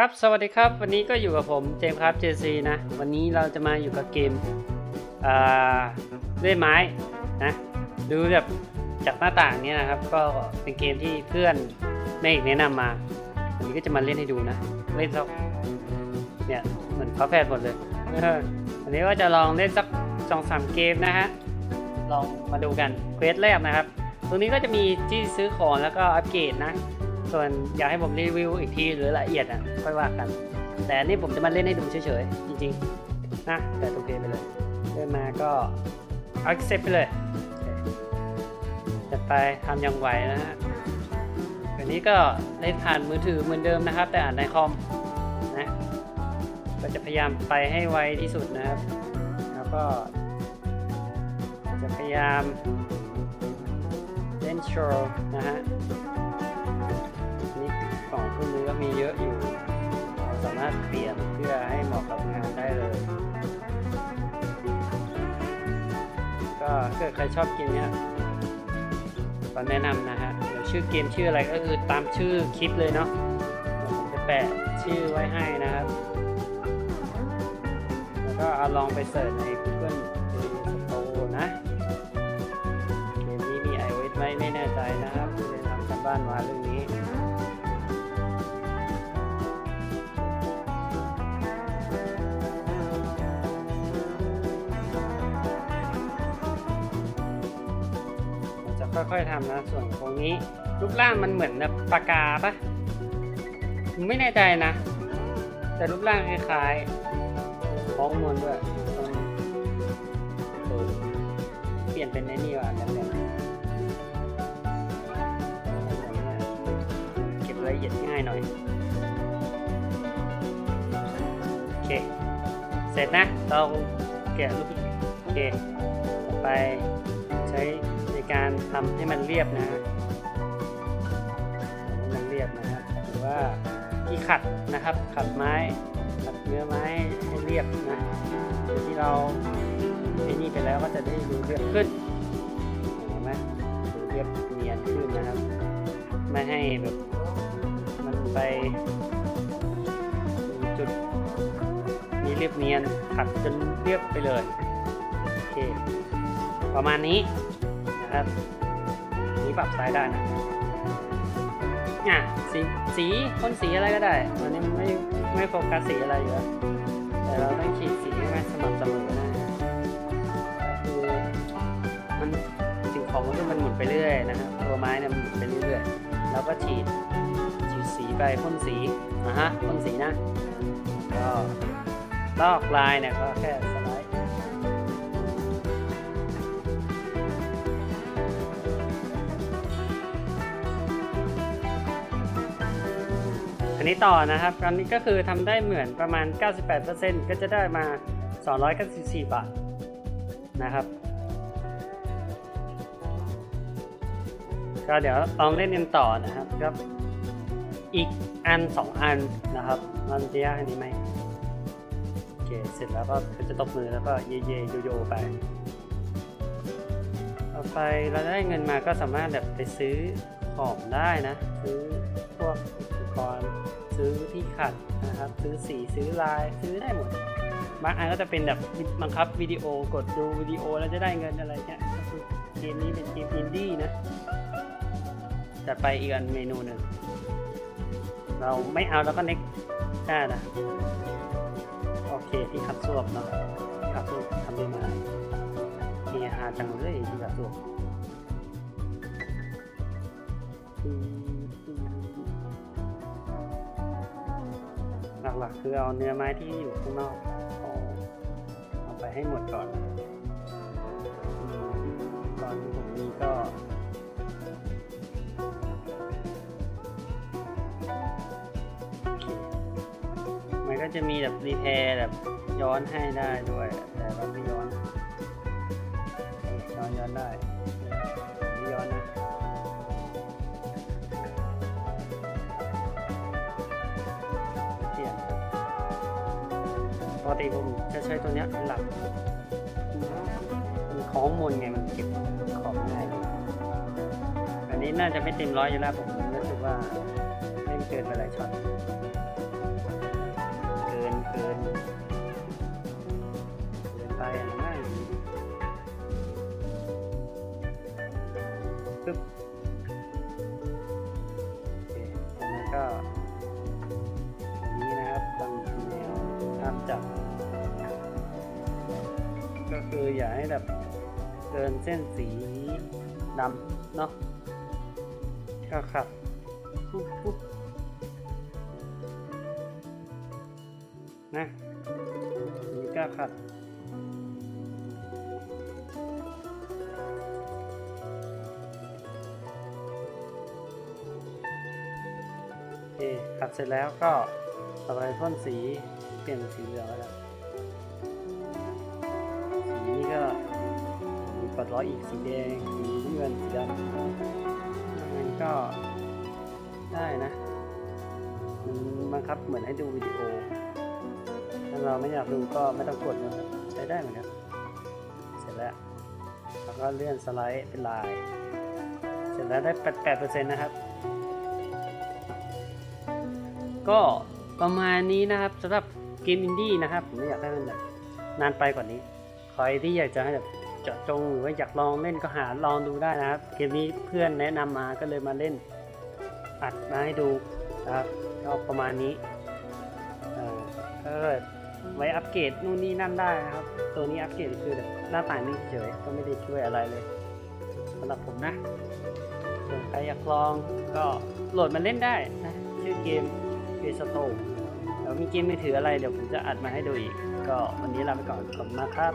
ครับ สวัสดีครับ วันนี้ก็อยู่กับผมเจมส์ครับ JC นะ วันนี้เราจะมาอยู่กับเกมอ่าเลื่อยไม้นะ ดูแบบจากหน้าต่างเนี้ยนะครับ ก็เป็นเกมที่เพื่อนแม่อีกแนะนำมา วันนี้ก็จะมาเล่นให้ดูนะ เล่นสักเนี่ยเหมือนฟ้าแฝดหมดเลยวันนี้ก็จะลองเล่นสักสองสามเกมนะฮะ ลองมาดูกัน เควสแรกนะครับ ตรงนี้ก็จะมีที่ซื้อของแล้วก็อัปเกรดนะ ส่วนอยากให้ผมรีวิวอีกทีหรือละเอียดอะค่อยว่ากัน แต่อันนี่ผมจะมาเล่นให้ดูเฉยๆ จริงๆ นะแต่ตัวเพลงไปเลยเริ่มมาก็ accept ไปเลยจัดไปทำยังไหวนะฮะอันนี้ก็เล่นผ่านมือถือเหมือนเดิมนะครับ แต่อ่านในคอมนะก็จะพยายามไปให้ไวที่สุดนะครับ แล้วก็ จะพยายามเล่นโชว์นะฮะ มีเยอะอยู่ เราสามารถเปลี่ยนเพื่อให้เหมาะกับงานได้เลย ก็ถ้าเกิดใครชอบเกมเนี้ยก็แนะนำนะฮะ เดี๋ยวชื่อเกมชื่ออะไรก็คือตามชื่อคลิปเลยเนาะผมจะแปะชื่อไว้ให้นะครับ แล้วก็เอาลองไปเสิร์ชใน Google Play Store นะเกมนี้มี iOS ไหมไม่แน่ใจนะครับไม่ได้ทำกันบ้านมาเรื่องนี้ ค่อยๆทำนะ ส่วนตรงนี้รูปร่างมันเหมือนแบบปากกาปะไม่แน่ใจนะ แต่รูปร่างคล้ายๆของมวลด้วยตรงเออเปลี่ยนเป็นไอ้นี่ว่ะแหลมๆเก็บรายละเอียดง่ายหน่อย โอเค เสร็จนะ เราแกะรูปโอเคต่อไปใช้ การทำให้มันเรียบนะฮะให้มันเรียบนะครับหรือว่าที่ขัดนะครับ ขัดไม้ขัดเนื้อไม้ให้เรียบนะที่เราไอ้นี่ไปแล้วก็จะได้ดูเรียบขึ้นเห็นไหมดูเรียบเนียนขึ้นนะครับ ไม่ให้แบบมันไปจุดนี้เรียบเนียนขัดจนเรียบไปเลยโอเคประมาณนี้ นะครับนี่ปรับซ้ายได้นะอะสีสีพ่นสีอะไรก็ได้ตอนนี้มันไม่ไม่โฟกัสสีอะไรอยู่แล้วแต่เราต้องฉีดสีให้มันสม่ำเสมอนะคือมันสิ่งของมันคือมันหมุนไปเรื่อยนะครับตัวไม้เนี่ยมันหมุนไปเรื่อยๆเราก็ฉีดฉีดสีไปพ่นสีนะฮะพ่นสีนะก็ลอกลายเนี่ยก็แค่สไลด์ นนี้ต่อนะครับอันนี้ก็คือทำได้เหมือนประมาณ 98%ก็จะได้มา 294 บาทนะครับก็เดี๋ยวลองเล่นกันต่อนะครับก็อีกอัน 2 อันนะครับมันจะยากอันนี้ไหมโอเคเสร็จแล้วก็จะตบมือแล้วก็เย่เย่โยโย่ไปต่อไปเราได้เงินมาก็สามารถแบบไปซื้อของได้นะ ซื้อพวก กรณ์ซื้อที่ขัดนะครับ ซื้อสีซื้อลายซื้อได้หมดบางอันก็จะเป็นแบบบังคับวิดีโอกดดูวิดีโอแล้วจะได้เงินอะไรเงี้ยก็คือเกมนี้เป็นเกมอินดี้นะจะไปอีกอันเมนูหนึ่งเราไม่เอาแล้วก็เน็กได้นะโอเคที่ขัดสวบเนาะ หลักๆ คือเอาเนื้อไม้ที่อยู่ข้างนอกเอาเอาไปให้หมดก่อน ตอนที่ผมมีก็มันก็จะมีแบบรีเพย์แบบย้อนให้ได้ด้วย แต่เราไม่ย้อนย้อนย้อนได้ ปกติผมจะใช้ตัวเนี้ยหลับมันของมนไงมันเก็บของง่ายดีอันนี้น่าจะไม่เต็มร้อยอยู่แล้วผมรู้สึกว่าเล่นเกินไปหลายช็อตเกินเกินเกินไปง่ายปึ๊บโอเคแล้วก็นี้นะครับบาง จับ ก็คืออย่าให้แบบเกินเส้นสีดำเนาะก็ขับปุ๊บปุ๊บนะนี่ก็ขัดโอเคขัดเสร็จแล้วก็ต่อไปพ่นสี เปลี่ยนเป็นสีเหลืองแล้วกันสีนี้ก็มีปัดร้อยอีกสีแดงสีน้ำเงินสีดำมันก็ได้นะมันบังคับเหมือนให้ดูวิดีโอ ถ้าเราไม่อยากดูก็ไม่ต้องกดนะใช้ได้เหมือนกันเสร็จแล้วแล้วก็เลื่อนสไลด์เป็นลาย เสร็จแล้วได้8%นะครับ ก็ประมาณนี้นะครับสำหรับ เกมอินดี้นะครับผมไม่อยากให้มันแบบนานไปกว่านี้ ใครที่อยากจะให้แบบเจาะจงหรือว่าอยากลองเล่นก็หาลองดูได้นะครับ เกมนี้เพื่อนแนะนำมาก็เลยมาเล่น อัดมาให้ดูนะครับก็ประมาณนี้ก็ไว้อัปเกรดนู่นนี่นั่นได้นะครับ ตัวนี้อัปเกรดคือแบบหน้าต่างนี่เฉยก็ไม่ได้ช่วยอะไรเลยสำหรับผมนะส่วนใครอยากลองก็โหลดมาเล่นได้นะชื่อเกมเ s สโตเดี๋ยวมีเกมมือถืออะไรเดี๋ยวผมจะอัดมาให้ดูอีก ก็วันนี้ลาไปก่อนขอบคุณมากครับ